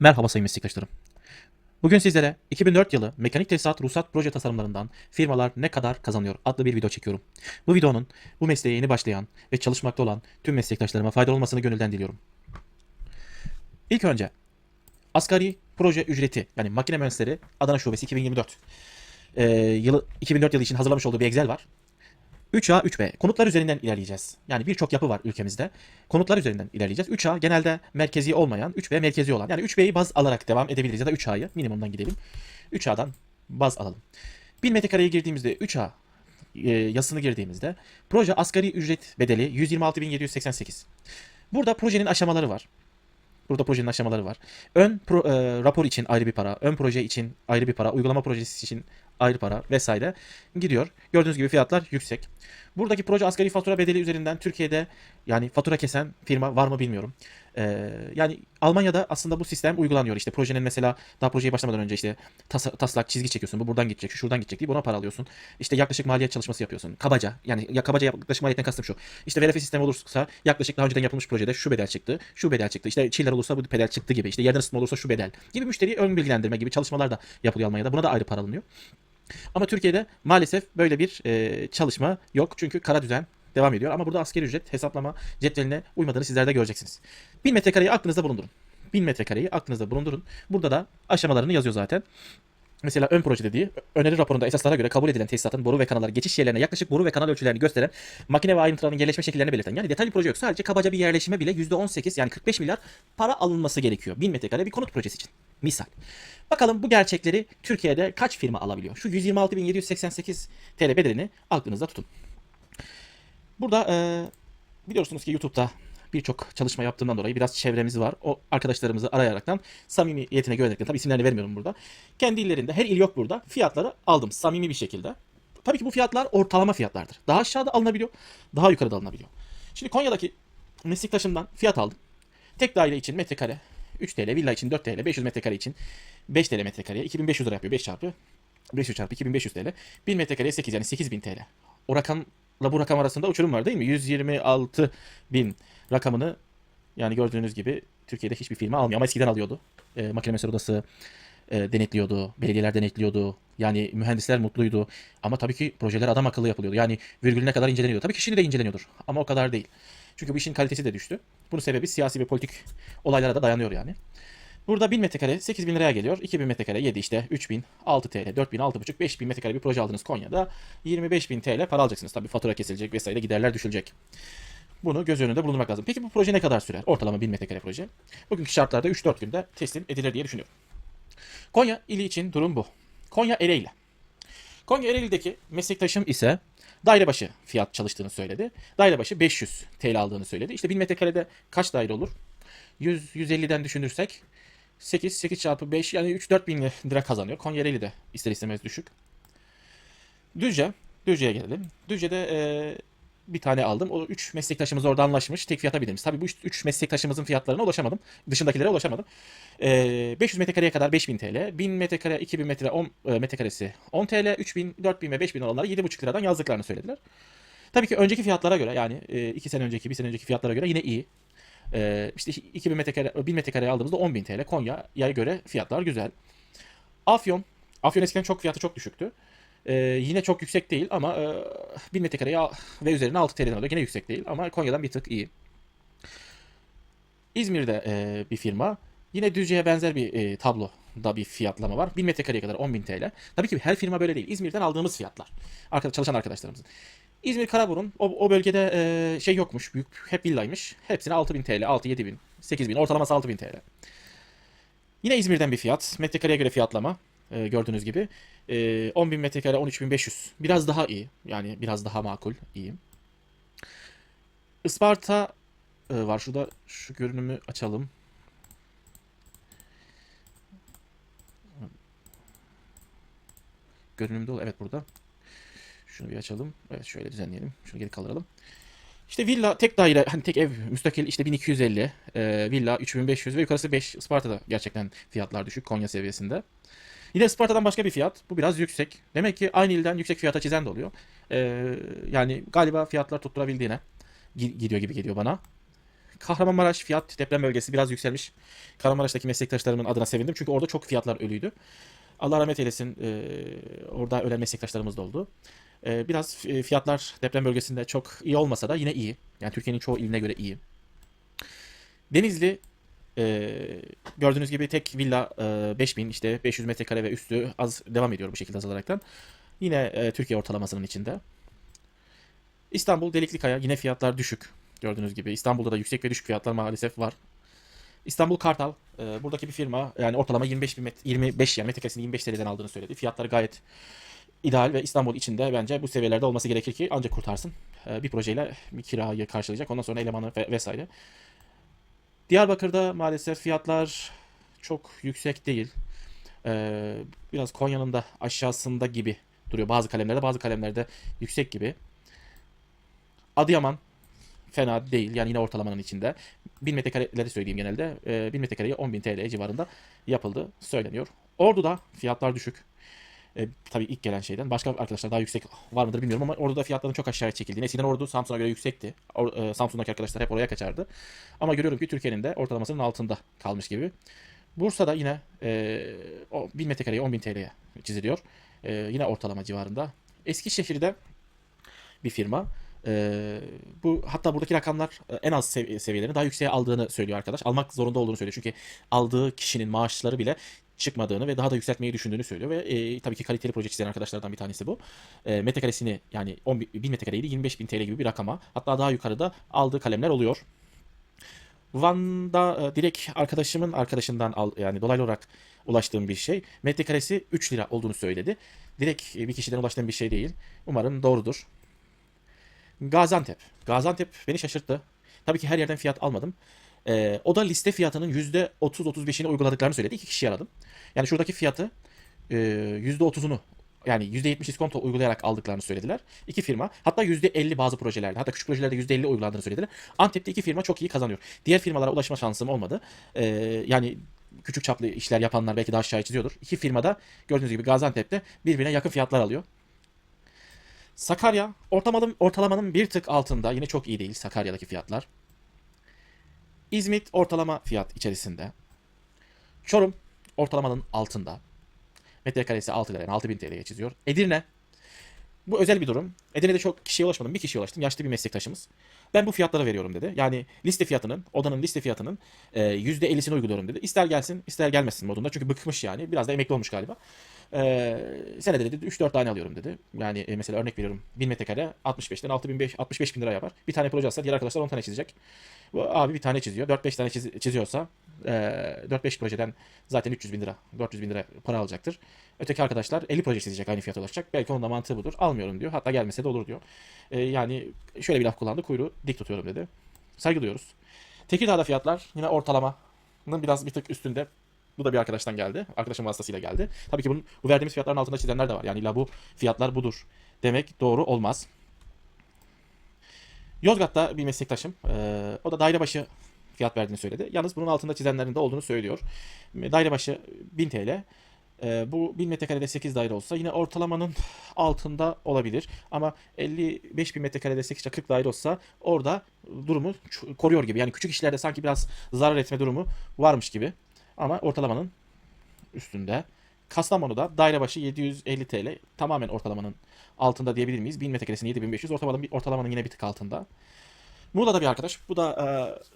Merhaba sayın meslektaşlarım. Bugün sizlere 2004 yılı mekanik tesisat ruhsat proje tasarımlarından firmalar ne kadar kazanıyor adlı bir video çekiyorum. Bu videonun bu mesleğe yeni başlayan ve çalışmakta olan tüm meslektaşlarıma faydalı olmasını gönülden diliyorum. İlk önce asgari proje ücreti yani makine mühendisleri Adana Şubesi 2024 ee, yılı 2004 yılı için hazırlamış olduğu bir Excel var. 3A, 3B. Konutlar üzerinden ilerleyeceğiz. Yani birçok yapı var ülkemizde. Konutlar üzerinden ilerleyeceğiz. 3A genelde merkezi olmayan, 3B merkezi olan. Yani 3B'yi baz alarak devam edebiliriz ya da 3A'yı minimumdan gidelim. 3A'dan baz alalım. 1000 metrekareye girdiğimizde 3A e, yazısını girdiğimizde proje asgari ücret bedeli 126.788. Burada projenin aşamaları var. Burada projenin aşamaları var. Ön pro- e, rapor için ayrı bir para, ön proje için ayrı bir para, uygulama projesi için ayrı para vesaire gidiyor. Gördüğünüz gibi fiyatlar yüksek. Buradaki proje asgari fatura bedeli üzerinden Türkiye'de yani fatura kesen firma var mı bilmiyorum. Ee, yani Almanya'da aslında bu sistem uygulanıyor. İşte projenin mesela daha projeye başlamadan önce işte tas- taslak çizgi çekiyorsun. Bu buradan gidecek, şu şuradan gidecek diye buna para alıyorsun. İşte yaklaşık maliyet çalışması yapıyorsun. Kabaca yani ya kabaca yaklaşık maliyetten kastım şu. İşte VRF sistemi olursa yaklaşık daha önceden yapılmış projede şu bedel çıktı, şu bedel çıktı. İşte çiller olursa bu bedel çıktı gibi. İşte yerden ısıtma olursa şu bedel gibi müşteriyi ön bilgilendirme gibi çalışmalar da yapılıyor Almanya'da. Buna da ayrı para alınıyor. Ama Türkiye'de maalesef böyle bir e, çalışma yok. Çünkü kara düzen devam ediyor. Ama burada asgari ücret hesaplama cetveline uymadığını sizler de göreceksiniz. 1000 metrekareyi aklınızda bulundurun. 1000 metrekareyi aklınızda bulundurun. Burada da aşamalarını yazıyor zaten. Mesela ön proje dediği öneri raporunda esaslara göre kabul edilen tesisatın boru ve kanalları geçiş yerlerine yaklaşık boru ve kanal ölçülerini gösteren makine ve ayrıntılarının yerleşme şekillerini belirten. Yani detaylı proje yok. Sadece kabaca bir yerleşime bile %18 yani 45 milyar para alınması gerekiyor. 1000 metrekare bir konut projesi için. Misal. Bakalım bu gerçekleri Türkiye'de kaç firma alabiliyor? Şu 126.788 TL bedelini aklınızda tutun. Burada e, biliyorsunuz ki YouTube'da birçok çalışma yaptığımdan dolayı biraz çevremiz var. O arkadaşlarımızı arayaraktan samimiyetine güvenerekten tabii isimlerini vermiyorum burada. Kendi illerinde her il yok burada. Fiyatları aldım samimi bir şekilde. Tabii ki bu fiyatlar ortalama fiyatlardır. Daha aşağıda alınabiliyor, daha yukarıda alınabiliyor. Şimdi Konya'daki meslektaşımdan fiyat aldım. Tek daire için metrekare 3 TL, villa için 4 TL, 500 metrekare için 5 TL metrekareye 2500 lira yapıyor 5 çarpı 500 çarpı 2500 TL. 1000 metrekareye 8 yani 8000 TL. O rakamla bu rakam arasında uçurum var değil mi? 126 bin rakamını yani gördüğünüz gibi Türkiye'de hiçbir firma almıyor ama eskiden alıyordu. E, makine mühendisleri odası e, denetliyordu, belediyeler denetliyordu. Yani mühendisler mutluydu. Ama tabii ki projeler adam akıllı yapılıyordu. Yani virgülüne kadar inceleniyordu. Tabii ki şimdi de inceleniyordur ama o kadar değil. Çünkü bu işin kalitesi de düştü. Bunun sebebi siyasi ve politik olaylara da dayanıyor yani. Burada 1000 metrekare 8000 liraya geliyor. 2000 metrekare 7 işte 3000, 6 TL, 4000, 6,5, 5000 metrekare bir proje aldınız Konya'da. 25000 TL para alacaksınız. Tabii fatura kesilecek vesaire giderler düşülecek. Bunu göz önünde bulundurmak lazım. Peki bu proje ne kadar sürer? Ortalama 1000 metrekare proje. Bugünkü şartlarda 3-4 günde teslim edilir diye düşünüyorum. Konya ili için durum bu. Konya Ereğli. Konya Ereğli'deki meslektaşım ise daire başı fiyat çalıştığını söyledi. Daire başı 500 TL aldığını söyledi. İşte 1000 metrekarede kaç daire olur? 100 150'den düşünürsek 8 8 çarpı 5 yani 3-4 bin lira kazanıyor. Konya Ereğli de ister istemez düşük. Düzce. Düzce'ye gelelim. Düzce'de e, bir tane aldım. O 3 meslektaşımız orada anlaşmış. Tek fiyata bildirmiş. Tabii bu 3 meslektaşımızın fiyatlarına ulaşamadım. Dışındakilere ulaşamadım. E, 500 metrekareye kadar 5000 TL. 1000 metrekare 2000 metre 10 e, metrekaresi 10 TL. 3000, 4000 ve 5000 olanları 7,5 liradan yazdıklarını söylediler. Tabii ki önceki fiyatlara göre yani 2 sene önceki, 1 sene önceki fiyatlara göre yine iyi. Ee, işte 2000 metrekare, 1000 metrekareye aldığımızda 10.000 TL. Konya'ya göre fiyatlar güzel. Afyon. Afyon eskiden çok fiyatı çok düşüktü. Ee, yine çok yüksek değil ama e, 1000 metrekareye ve üzerine 6 TL'den alıyor. Yine yüksek değil ama Konya'dan bir tık iyi. İzmir'de e, bir firma. Yine Düzce'ye benzer bir e, tabloda bir fiyatlama var. 1000 metrekareye kadar 10.000 TL. Tabii ki her firma böyle değil. İzmir'den aldığımız fiyatlar. Arkadaş, çalışan arkadaşlarımızın. İzmir Karaburun o, o bölgede e, şey yokmuş. Büyük hep villaymış. Hepsine 6000 TL, 6 7000, 8000, ortalaması 6000 TL. Yine İzmir'den bir fiyat. Metrekareye göre fiyatlama. E, gördüğünüz gibi. E, 10.000 metrekare 13.500. Biraz daha iyi. Yani biraz daha makul. iyi. Isparta e, var. Şurada şu görünümü açalım. Görünümde ol. Evet burada. Şunu bir açalım. Evet şöyle düzenleyelim. Şunu geri kaldıralım. İşte villa tek daire hani tek ev müstakil işte 1250 e, villa 3500 ve yukarısı 5 Isparta'da gerçekten fiyatlar düşük Konya seviyesinde. Yine Isparta'dan başka bir fiyat. Bu biraz yüksek. Demek ki aynı ilden yüksek fiyata çizen de oluyor. E, yani galiba fiyatlar tutturabildiğine gi- gidiyor gibi geliyor bana. Kahramanmaraş fiyat deprem bölgesi biraz yükselmiş. Kahramanmaraş'taki meslektaşlarımın adına sevindim. Çünkü orada çok fiyatlar ölüydü. Allah rahmet eylesin. e, orada ölen meslektaşlarımız da oldu. E, biraz e, fiyatlar deprem bölgesinde çok iyi olmasa da yine iyi. Yani Türkiye'nin çoğu iline göre iyi. Denizli e, gördüğünüz gibi tek villa e, 5000 işte 500 metrekare ve üstü az devam ediyor bu şekilde azalaraktan. Yine e, Türkiye ortalamasının içinde. İstanbul Deliklikaya yine fiyatlar düşük. Gördüğünüz gibi İstanbul'da da yüksek ve düşük fiyatlar maalesef var. İstanbul Kartal e, buradaki bir firma yani ortalama 25 bin met 25 yani metrekaresini 25 TL'den aldığını söyledi. Fiyatları gayet ideal ve İstanbul içinde bence bu seviyelerde olması gerekir ki ancak kurtarsın. E, bir projeyle bir kirayı karşılayacak. Ondan sonra elemanı ve vesaire. Diyarbakır'da maalesef fiyatlar çok yüksek değil. E, biraz Konya'nın da aşağısında gibi duruyor. Bazı kalemlerde bazı kalemlerde yüksek gibi. Adıyaman fena değil. Yani yine ortalamanın içinde. 1000 metrekareleri söyleyeyim genelde. E, 1000 metrekareye 10.000 TL civarında yapıldı söyleniyor. Ordu'da fiyatlar düşük. E, tabii ilk gelen şeyden. Başka arkadaşlar daha yüksek var mıdır bilmiyorum ama Ordu'da fiyatların çok aşağıya çekildiğini. Eskiden Ordu Samsun'a göre yüksekti. Or, e, Samsun'daki arkadaşlar hep oraya kaçardı. Ama görüyorum ki Türkiye'nin de ortalamasının altında kalmış gibi. Bursa'da yine e, o 1000 metrekareye 10.000 TL'ye çiziliyor. E, yine ortalama civarında. Eskişehir'de bir firma. Ee, bu hatta buradaki rakamlar e, en az sev- seviyelerini daha yükseğe aldığını söylüyor arkadaş. Almak zorunda olduğunu söylüyor. Çünkü aldığı kişinin maaşları bile çıkmadığını ve daha da yükseltmeyi düşündüğünü söylüyor ve e, tabii ki kaliteli proje çizen arkadaşlardan bir tanesi bu. E, metrekaresini yani 10 bin, 1000 metrekareydi 25 bin TL gibi bir rakama hatta daha yukarıda aldığı kalemler oluyor. Van'da e, direkt arkadaşımın arkadaşından al, yani dolaylı olarak ulaştığım bir şey. Metrekaresi 3 lira olduğunu söyledi. Direkt e, bir kişiden ulaştığım bir şey değil. Umarım doğrudur. Gaziantep. Gaziantep beni şaşırttı. Tabii ki her yerden fiyat almadım. Ee, o da liste fiyatının %30-35'ini uyguladıklarını söyledi. İki kişi aradım. Yani şuradaki fiyatı e, %30'unu yani %70 iskonto uygulayarak aldıklarını söylediler. İki firma. Hatta %50 bazı projelerde. Hatta küçük projelerde %50 uygulandığını söylediler. Antep'te iki firma çok iyi kazanıyor. Diğer firmalara ulaşma şansım olmadı. Ee, yani küçük çaplı işler yapanlar belki daha aşağıya çiziyordur. İki firmada gördüğünüz gibi Gaziantep'te birbirine yakın fiyatlar alıyor. Sakarya ortalamanın, ortalamanın bir tık altında. Yine çok iyi değil Sakarya'daki fiyatlar. İzmit ortalama fiyat içerisinde. Çorum ortalamanın altında. Metrekaresi 6 lira yani 6000 TL'ye çiziyor. Edirne bu özel bir durum. Edirne'de çok kişiye ulaşmadım. Bir kişiye ulaştım. Yaşlı bir meslektaşımız. Ben bu fiyatlara veriyorum dedi. Yani liste fiyatının, odanın liste fiyatının e, %50'sini uyguluyorum dedi. İster gelsin, ister gelmesin modunda. Çünkü bıkmış yani. Biraz da emekli olmuş galiba. E, senede dedi 3-4 tane alıyorum dedi. Yani e, mesela örnek veriyorum. 1000 metrekare 65'ten 65 65 bin lira yapar. Bir tane proje alsa diğer arkadaşlar 10 tane çizecek. Bu abi bir tane çiziyor. 4-5 tane çiz- çiziyorsa e, 4-5 projeden zaten 300 bin lira, 400 bin lira para alacaktır. Öteki arkadaşlar 50 proje çizecek aynı fiyata ulaşacak. Belki onun da mantığı budur. Almıyorum diyor. Hatta gelmese de olur diyor. E, yani şöyle bir laf kullandı. Kuyruğu dik tutuyorum dedi. Saygı duyuyoruz. Tekirdağ'da fiyatlar yine ortalamanın biraz bir tık üstünde. Bu da bir arkadaştan geldi. Arkadaşım vasıtasıyla geldi. Tabii ki bunun, bu verdiğimiz fiyatların altında çizenler de var. Yani illa bu fiyatlar budur demek doğru olmaz. Yozgat'ta bir meslektaşım. eee, o da daire başı fiyat verdiğini söyledi. Yalnız bunun altında çizenlerin de olduğunu söylüyor. Daire başı 1000 TL. Eee, bu 1000 metrekarede 8 daire olsa yine ortalamanın altında olabilir. Ama 55 bin metrekarede 8 ile 40 daire olsa orada durumu koruyor gibi. Yani küçük işlerde sanki biraz zarar etme durumu varmış gibi. Ama ortalamanın üstünde. Kastamonu'da daire başı 750 TL tamamen ortalamanın altında diyebilir miyiz? 1000 metrekaresinin 7500 ortalamanın, ortalamanın yine bir tık altında. Muğla'da bir arkadaş bu da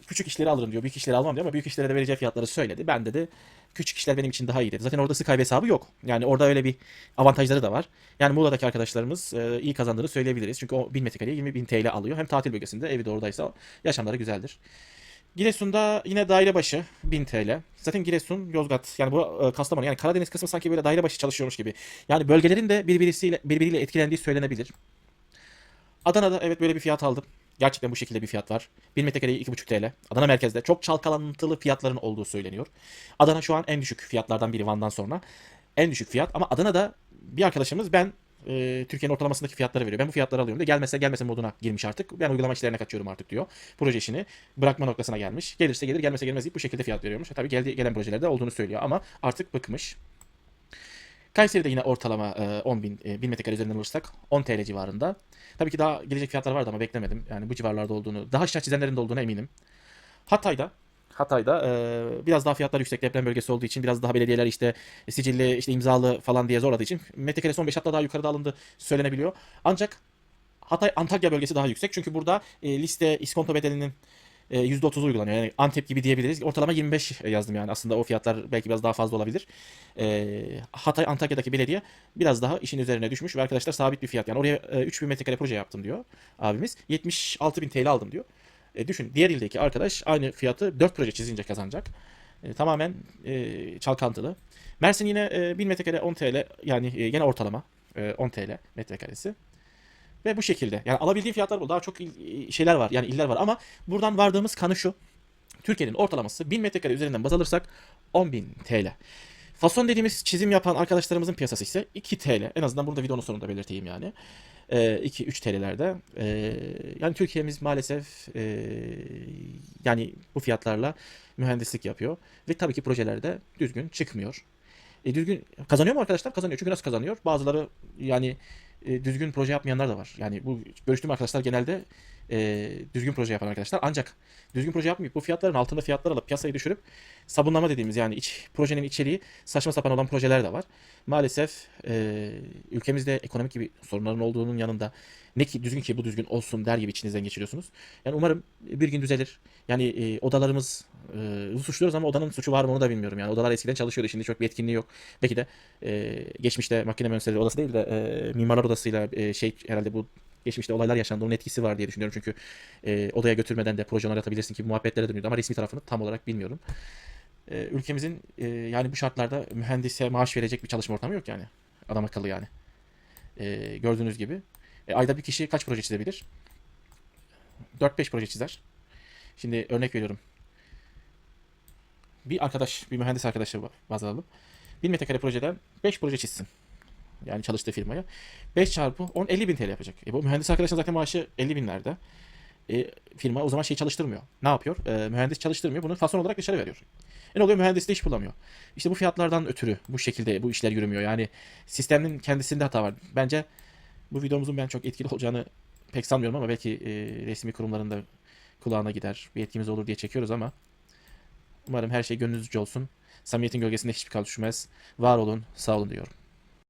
e, küçük işleri alırım diyor. Büyük işleri almam diyor ama büyük işlere de vereceği fiyatları söyledi. Ben dedi küçük işler benim için daha iyi dedi. Zaten orada Skype hesabı yok. Yani orada öyle bir avantajları da var. Yani Muğla'daki arkadaşlarımız e, iyi kazandığını söyleyebiliriz. Çünkü o 1000 metrekareye 20 bin TL alıyor. Hem tatil bölgesinde evi de oradaysa yaşamları güzeldir. Giresun'da yine daire başı 1000 TL. Zaten Giresun, Yozgat yani bu e, Kastamonu yani Karadeniz kısmı sanki böyle daire başı çalışıyormuş gibi. Yani bölgelerin de birbirisiyle birbiriyle etkilendiği söylenebilir. Adana'da evet böyle bir fiyat aldım. Gerçekten bu şekilde bir fiyat var. 1 metrekareye 2,5 TL. Adana merkezde çok çalkalantılı fiyatların olduğu söyleniyor. Adana şu an en düşük fiyatlardan biri Van'dan sonra. En düşük fiyat ama Adana'da bir arkadaşımız ben e, Türkiye'nin ortalamasındaki fiyatları veriyor. Ben bu fiyatları alıyorum diyor. Gelmezse gelmese moduna girmiş artık. Ben uygulama işlerine kaçıyorum artık diyor. Proje işini bırakma noktasına gelmiş. Gelirse gelir gelmese gelmez deyip bu şekilde fiyat veriyormuş. E, tabii geldi, gelen projelerde olduğunu söylüyor ama artık bıkmış. Kayseri'de yine ortalama e, 10 bin, e, 1000 metrekare üzerinden alırsak 10 TL civarında. Tabii ki daha gelecek fiyatlar vardı ama beklemedim. Yani bu civarlarda olduğunu, daha aşağı çizenlerin de olduğuna eminim. Hatay'da Hatay'da e, biraz daha fiyatlar yüksek deprem bölgesi olduğu için biraz daha belediyeler işte sicilli işte imzalı falan diye zorladığı için metrekaresi 15 hatta daha yukarıda alındı söylenebiliyor. Ancak Hatay Antakya bölgesi daha yüksek. Çünkü burada e, liste iskonto bedelinin e, %30 uygulanıyor. Yani Antep gibi diyebiliriz. Ortalama 25 yazdım yani. Aslında o fiyatlar belki biraz daha fazla olabilir. E, Hatay Antakya'daki belediye biraz daha işin üzerine düşmüş ve arkadaşlar sabit bir fiyat. Yani oraya e, 3000 metrekare proje yaptım diyor abimiz. 76.000 TL aldım diyor. E, düşün diğer ildeki arkadaş aynı fiyatı 4 proje çizince kazanacak. E, tamamen e, çalkantılı. Mersin yine e, 1000 metrekare 10 TL yani e, gene ortalama e, 10 TL metrekaresi. Ve bu şekilde. Yani alabildiğim fiyatlar bu. Daha çok il- şeyler var. Yani iller var ama buradan vardığımız kanı şu. Türkiye'nin ortalaması 1000 metrekare üzerinden baz alırsak 10.000 TL. Fason dediğimiz çizim yapan arkadaşlarımızın piyasası ise 2 TL. En azından bunu da videonun sonunda belirteyim yani. 2-3 TL'lerde. Ee, yani Türkiye'miz maalesef yani bu fiyatlarla mühendislik yapıyor. Ve tabii ki projelerde düzgün çıkmıyor. E, düzgün kazanıyor mu arkadaşlar? Kazanıyor. Çünkü nasıl kazanıyor? Bazıları yani e, düzgün proje yapmayanlar da var. Yani bu görüştüğüm arkadaşlar genelde e, düzgün proje yapan arkadaşlar. Ancak düzgün proje yapmayıp bu fiyatların altında fiyatlar alıp piyasayı düşürüp sabunlama dediğimiz yani iç projenin içeriği saçma sapan olan projeler de var. Maalesef e, ülkemizde ekonomik gibi sorunların olduğunun yanında ne ki düzgün ki bu düzgün olsun der gibi içinizden geçiriyorsunuz. Yani umarım bir gün düzelir. Yani e, odalarımız e, suçluyoruz ama odanın suçu var mı onu da bilmiyorum. Yani odalar eskiden çalışıyordu. Şimdi çok bir etkinliği yok. Belki de e, geçmişte makine mühendisleri odası değil de e, mimarlar odasıyla e, şey herhalde bu geçmişte olaylar yaşandı. Onun etkisi var diye düşünüyorum. Çünkü e, odaya götürmeden de proje atabilirsin ki muhabbetlere dönüyordu ama resmi tarafını tam olarak bilmiyorum. E, ülkemizin e, yani bu şartlarda mühendise maaş verecek bir çalışma ortamı yok yani. Adam akıllı yani. E, gördüğünüz gibi. E, ayda bir kişi kaç proje çizebilir? 4-5 proje çizer. Şimdi örnek veriyorum. Bir arkadaş, bir mühendis arkadaşı baz alalım. 1000 metrekare projeden 5 proje çizsin. Yani çalıştığı firmaya. 5 çarpı 10 50 bin TL yapacak. E bu mühendis arkadaşın zaten maaşı 50 binlerde. E, firma o zaman şey çalıştırmıyor. Ne yapıyor? E, mühendis çalıştırmıyor. Bunu fason olarak dışarı veriyor. E ne oluyor? Mühendis de iş bulamıyor. İşte bu fiyatlardan ötürü bu şekilde bu işler yürümüyor. Yani sistemin kendisinde hata var. Bence bu videomuzun ben çok etkili olacağını pek sanmıyorum ama belki e, resmi kurumların da kulağına gider. Bir etkimiz olur diye çekiyoruz ama umarım her şey gönlünüzce olsun. Samimiyetin gölgesinde hiçbir kal. Var olun, sağ olun diyorum.